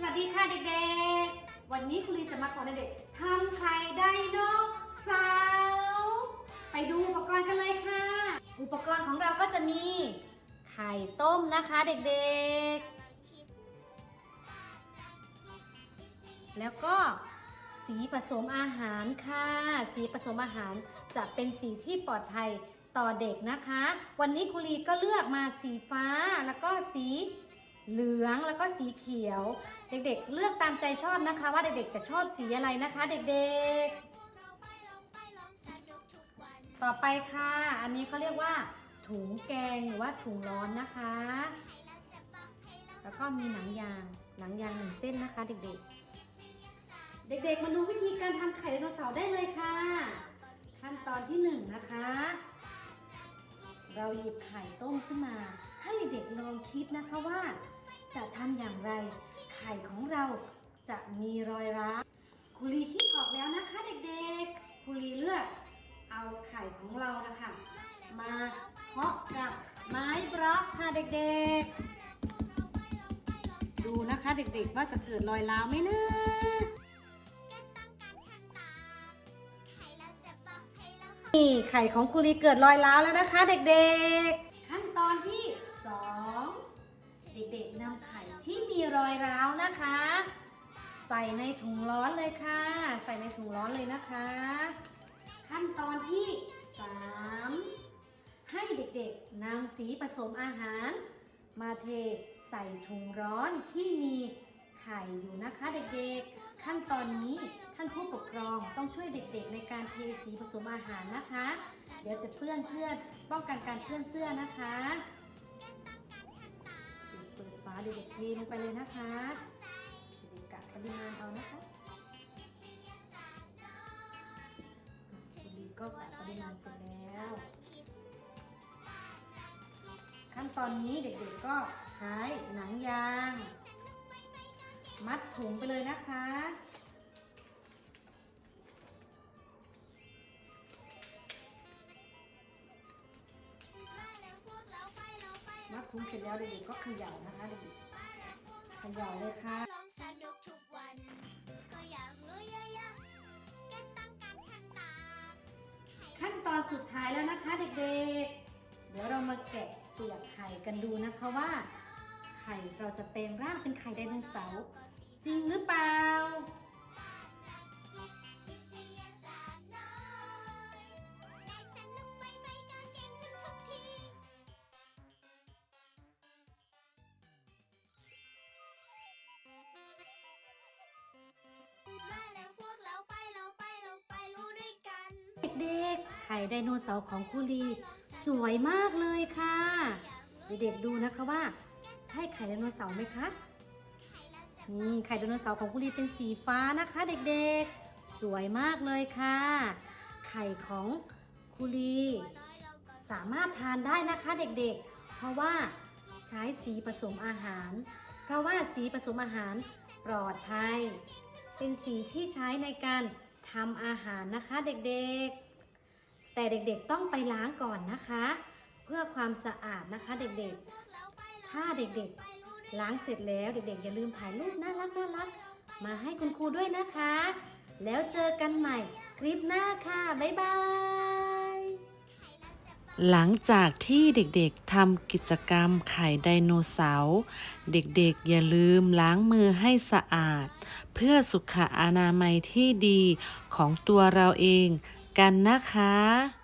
สวัสดีค่ะเด็กๆ วันนี้ครูลีจะมาสอนเด็กๆทำไข่ไดโนเสาร์ไปดูอุปกรณ์กันเลยค่ะ อุปกรณ์ของเราก็จะมีไข่ต้มนะคะเด็กๆ แล้วก็สีผสมอาหารค่ะ สีผสมอาหารจะเป็นสีที่ปลอดภัยต่อเด็กนะคะ วันนี้ครูลีก็เลือกมาสีฟ้าแล้วก็สี เหลืองแล้วก็สีเขียว เด็กๆ เลือกตามใจชอบนะคะ ว่าเด็กๆจะชอบสีอะไรนะคะ เด็กๆ ต่อไปค่ะ อันนี้เขาเรียกว่า ถุงแกงหรือว่าถุงร้อนนะคะ แล้วก็มีหนังยางหนังยางหนึ่งเส้นนะคะ เด็กๆ เด็กๆ มาดูวิธีการทำไข่ไดโนเสาร์ได้เลยค่ะ ขั้นตอนที่หนึ่งนะคะ เราหยิบไข่ต้มขึ้นมาให้เด็กๆลองคิดนะคะว่า จะทำอย่างไร ไข่ของเราจะมีรอยร้าวคุรีคิดออกแล้วนะคะเด็กๆคุรีเลือกเอาไข่ของเรานะคะ มาเพาะกับไม้บล็อกค่ะเด็กๆ ดูนะคะเด็กๆว่าจะเกิดรอยร้าวไหมนะนี่ไข่ของคุรีเกิดรอยร้าวแล้วนะคะ เด็กๆ นำไข่ที่มีรอยร้าวนะคะ ใส่ในถุงร้อนเลยค่ะ ใส่ในถุงร้อนเลยนะคะ ขั้นตอนที่สามให้เด็กๆนำสีผสมอาหาร มาเทใส่ถุงร้อนที่มีไข่อยู่นะคะเด็กๆ ขั้นตอนนี้ท่านผู้ปกครองต้องช่วยเด็กๆ ในการเทสีผสมอาหารนะคะ เดี๋ยวจะเปื้อนเสื้อป้องกันการเปื้อนเสื้อนะคะ เดฝาเด็กๆเทลงไปเลยนะคะเด็กๆกะปริมาณเอานะคะคุณดีก็กะปริมาณเสร็จแล้ว ขั้นตอนนี้เด็กๆก็ใช้หนังยาง มัดถุงไปเลยนะคะ มัดถุงเสร็จแล้วเด็กๆก็เขย่านะคะเด็กๆเขย่าเลยค่ะลองสนุกทุกวัน ก็อยากรู้เยอะๆเก็บตังกันแข่งตาขั้นตอนสุดท้ายแล้วนะคะเด็กๆ เดี๋ยวเรามาแกะเปลือกไข่กันดูนะคะว่า ไข่เราจะแปลงร่างเป็นไข่ไดโนเสาร์จริงหรือเปล่า ข่ไดโนเสาร์ของคุรีสวยมากเลยค่ะ เด็กๆดูนะคะว่า ใช่ไข่ไดโนเสาร์ไหมคะนี่ไข่ไดโนเสาร์ของคุรีเป็นสีฟ้านะคะ เด็กๆ สวยมากเลยค่ะ ไข่ของคุรีสามารถทานได้นะคะเด็กๆ เพราะว่าใช้สีผสมอาหาร เพราะว่าสีผสมอาหารปลอดภัย เป็นสีที่ใช้ในการทำอาหารนะคะเด็กๆ แต่เด็กๆต้องไปล้างก่อนนะคะ เพื่อความสะอาดนะคะเด็กๆ ถ้าเด็กๆ ล้างเสร็จแล้วเด็กๆ อย่าลืมถ่ายรูปน่ารักน่ารักมาให้คุณครูด้วยนะคะ แล้วเจอกันใหม่คลิปหน้าค่ะ บ๊ายบาย หลังจากที่เด็กๆทำกิจกรรมไข่ไดโนเสาร์เด็กๆ อย่าลืมล้างมือให้สะอาด เพื่อสุขอนามัยที่ดีของตัวเราเอง กันนะคะ